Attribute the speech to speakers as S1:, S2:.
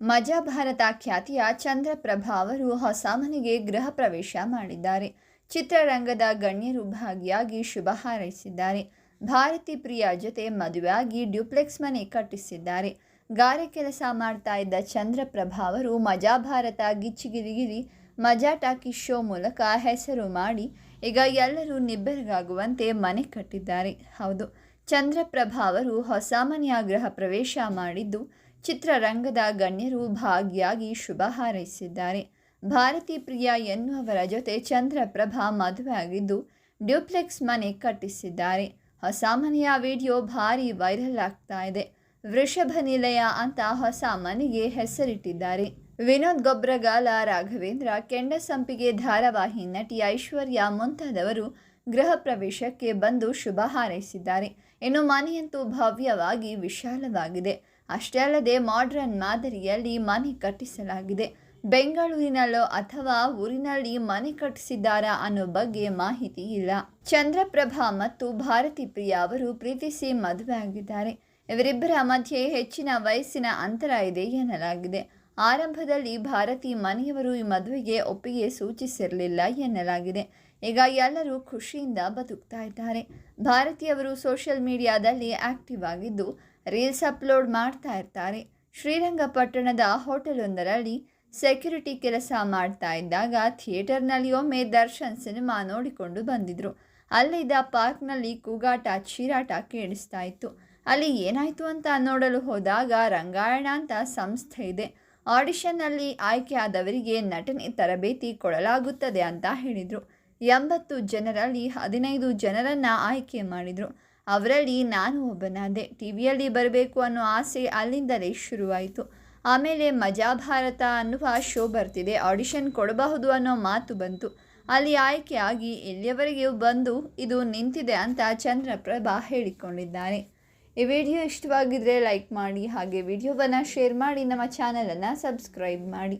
S1: ಮಜಾ ಭಾರತ ಖ್ಯಾತಿಯ ಚಂದ್ರಪ್ರಭಾ ಅವರು ಹೊಸ ಮನೆಗೆ ಗೃಹ ಪ್ರವೇಶ ಮಾಡಿದ್ದಾರೆ. ಚಿತ್ರರಂಗದ ಗಣ್ಯರು ಭಾಗಿಯಾಗಿ ಶುಭ ಹಾರೈಸಿದ್ದಾರೆ. ಭಾರತಿ ಪ್ರಿಯ ಜೊತೆ ಮದುವೆಯಾಗಿ ಡ್ಯೂಪ್ಲೆಕ್ಸ್ ಮನೆ ಕಟ್ಟಿಸಿದ್ದಾರೆ. ಗಾರೆ ಕೆಲಸ ಮಾಡ್ತಾ ಇದ್ದ ಚಂದ್ರಪ್ರಭಾ ಅವರು ಮಜಾ ಭಾರತ ಗಿಚ್ಚಿಗಿರಿಗಿರಿ ಮಜಾ ಟಾಕಿ ಶೋ ಮೂಲಕ ಹೆಸರು ಮಾಡಿ, ಈಗ ಎಲ್ಲರೂ ನಿಬ್ಬೆರಗಾಗುವಂತೆ ಮನೆ ಕಟ್ಟಿದ್ದಾರೆ. ಹೌದು, ಚಂದ್ರಪ್ರಭಾ ಅವರು ಹೊಸ ಮನೆಯ ಗೃಹ ಪ್ರವೇಶ ಮಾಡಿದ್ದು ಚಿತ್ರರಂಗದ ಗಣ್ಯರು ಭಾಗಿಯಾಗಿ ಶುಭ ಹಾರೈಸಿದ್ದಾರೆ. ಭಾರತಿ ಪ್ರಿಯ ಎನ್ನುವವರ ಜೊತೆ ಚಂದ್ರಪ್ರಭಾ ಮದುವೆಯಾಗಿದ್ದು ಡ್ಯೂಪ್ಲೆಕ್ಸ್ ಮನೆ ಕಟ್ಟಿಸಿದ್ದಾರೆ. ಹೊಸ ಮನೆಯ ವಿಡಿಯೋ ಭಾರಿ ವೈರಲ್ ಆಗ್ತಾ ಇದೆ. ವೃಷಭ ನಿಲಯ ಅಂತ ಹೊಸ ಮನೆಗೆ ಹೆಸರಿಟ್ಟಿದ್ದಾರೆ. ವಿನೋದ್ ಗೊಬ್ರಗಾಲ, ರಾಘವೇಂದ್ರ ಕೆಂಡಸಂಪಿಗೆ ಧಾರಾವಾಹಿ ನಟಿ ಐಶ್ವರ್ಯ ಮುಂತಾದವರು ಗೃಹ ಪ್ರವೇಶಕ್ಕೆ ಬಂದು ಶುಭ ಹಾರೈಸಿದ್ದಾರೆ. ಇನ್ನು ಮನೆಯಂತೂ ಭವ್ಯವಾಗಿ ವಿಶಾಲವಾಗಿದೆ. ಅಷ್ಟೇ ಅಲ್ಲದೆ ಮಾಡ್ರನ್ ಮಾದರಿಯಲ್ಲಿ ಮನೆ ಕಟ್ಟಿಸಲಾಗಿದೆ. ಬೆಂಗಳೂರಿನಲ್ಲೋ ಅಥವಾ ಊರಿನಲ್ಲಿ ಮನೆ ಕಟ್ಟಿಸಿದ್ದಾರಾ ಅನ್ನೋ ಬಗ್ಗೆ ಮಾಹಿತಿ ಇಲ್ಲ. ಚಂದ್ರಪ್ರಭಾ ಮತ್ತು ಭಾರತಿ ಪ್ರಿಯಾ ಅವರು ಪ್ರೀತಿಸಿ ಮದುವೆಯಾಗಿದ್ದಾರೆ ಇವರಿಬ್ಬರ ಮಧ್ಯೆ ಹೆಚ್ಚಿನ ವಯಸ್ಸಿನ ಅಂತರ ಇದೆ ಎನ್ನಲಾಗಿದೆ. ಆರಂಭದಲ್ಲಿ ಭಾರತಿ ಮನೆಯವರು ಈ ಮದುವೆಗೆ ಒಪ್ಪಿಗೆ ಸೂಚಿಸಿರಲಿಲ್ಲ ಎನ್ನಲಾಗಿದೆ. ಈಗ ಎಲ್ಲರೂ ಖುಷಿಯಿಂದ ಬದುಕ್ತಾ ಇದ್ದಾರೆ. ಭಾರತಿಯವರು ಸೋಷಿಯಲ್ ಮೀಡಿಯಾದಲ್ಲಿ ಆಕ್ಟಿವ್ ಆಗಿದ್ದು ರೀಲ್ಸ್ ಅಪ್ಲೋಡ್ ಮಾಡ್ತಾ ಇರ್ತಾರೆ. ಶ್ರೀರಂಗಪಟ್ಟಣದ ಹೋಟೆಲೊಂದರಲ್ಲಿ ಸೆಕ್ಯುರಿಟಿ ಕೆಲಸ ಮಾಡ್ತಾ ಇದ್ದಾಗ ಥಿಯೇಟರ್ನಲ್ಲಿ ಒಮ್ಮೆ ದರ್ಶನ್ ಸಿನಿಮಾ ನೋಡಿಕೊಂಡು ಬಂದಿದ್ರು. ಅಲ್ಲಿದ್ದ ಪಾರ್ಕ್ನಲ್ಲಿ ಕೂಗಾಟ, ಚೀರಾಟ ಕೇಳಿಸ್ತಾ ಇತ್ತು. ಅಲ್ಲಿ ಏನಾಯಿತು ಅಂತ ನೋಡಲು ಹೋದಾಗ ರಂಗಾಯಣ ಅಂತ ಸಂಸ್ಥೆ ಇದೆ. ಆಡಿಷನ್ನಲ್ಲಿ ಆಯ್ಕೆಯಾದವರಿಗೆ ನಟನೆ ತರಬೇತಿ ಕೊಡಲಾಗುತ್ತದೆ ಅಂತ ಹೇಳಿದರು. ಎಂಬತ್ತು ಜನರಲ್ಲಿ ಹದಿನೈದು ಜನರನ್ನು ಆಯ್ಕೆ ಮಾಡಿದರು. ಅವರಲ್ಲಿ ನಾನು ಒಬ್ಬನಾದೆ ಟಿ ವಿಯಲ್ಲಿ ಬರಬೇಕು ಅನ್ನೋ ಆಸೆ ಅಲ್ಲಿಂದಲೇ ಶುರುವಾಯಿತು. ಆಮೇಲೆ ಮಜಾ ಭಾರತ ಅನ್ನುವ ಶೋ ಬರ್ತಿದೆ. ಆಡಿಷನ್ ಕೊಡಬಹುದು ಅನ್ನೋ ಮಾತು ಬಂತು. ಅಲ್ಲಿ ಆಯ್ಕೆಯಾಗಿ ಇಲ್ಲಿಯವರೆಗೆ ಬಂದು ಇದು ನಿಂತಿದೆ ಅಂತ ಚಂದ್ರಪ್ರಭಾ ಹೇಳಿಕೊಂಡಿದ್ದಾರೆ. ಈ ವಿಡಿಯೋ ಇಷ್ಟವಾಗಿದ್ದರೆ ಲೈಕ್ ಮಾಡಿ, ಹಾಗೆ ವಿಡಿಯೋವನ್ನು ಶೇರ್ ಮಾಡಿ, ನಮ್ಮ ಚಾನಲನ್ನು ಸಬ್ಸ್ಕ್ರೈಬ್ ಮಾಡಿ.